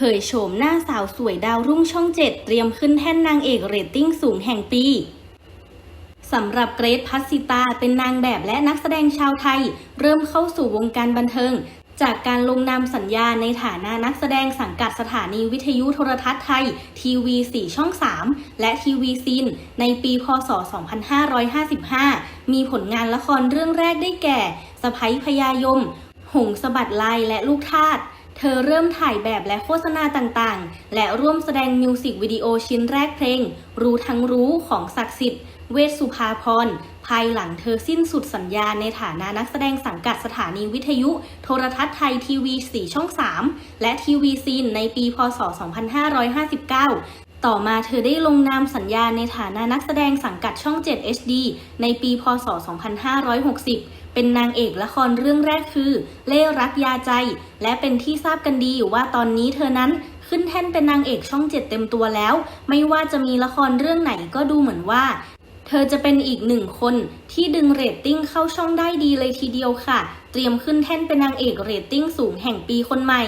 ผยโฉมหน้าสาวสวยดาวรุ่งช่องเจ็ดเตรียมขึ้นแท่นนางเอกเรตติ้งสูงแห่งปีสำหรับเกรทพัสสิตาเป็นนางแบบและนักแสดงชาวไทย เริ่มเข้าสู่วงการบันเทิง จากการลงนามสัญญาในฐานะนักแสดงสังกัดสถานีวิทยุโทรทัศน์ไทย ทีวี 4 ช่อง 3 และทีวีซิน ในปีพศ 2555 มีผลงานละครเรื่องแรกได้แก่สะพ้ยพยายม หงสบัดลายและลูกทาส เธอเริ่มถ่ายแบบและโฆษณาต่างๆ และร่วมแสดงมิวสิกวิดีโอชิ้นแรกเพลง รู้ทั้งรู้ของศักดิ์สิทธิ์ เวชสุภาพร ภายหลังเธอสิ้นสุดสัญญาในฐานะนักแสดงสังกัดสถานีวิทยุ โทรทัศน์ไทยทีวี 4 ช่อง 3 และทีวีซีนในปี พศ 2559 ต่อมาเธอได้ลงนามสัญญาในฐานะนักแสดงสังกัดช่อง 7 HD ในปีพศ 2560 เป็นนางเอกละครเรื่องแรกคือ เล่รักยาใจ และเป็นที่ทราบกันดีว่าตอนนี้เธอนั้นขึ้นแท่นเป็นนางเอกช่อง 7 เต็มตัวแล้ว ไม่ว่าจะมีละครเรื่องไหนก็ดูเหมือนว่า เธอจะเป็นอีกหนึ่งคนที่ดึงเรตติ้งเข้าช่องได้ดีเลยทีเดียวค่ะ เตรียมขึ้นแท่นเป็นนางเอกเรตติ้งสูงแห่งปีคนใหม่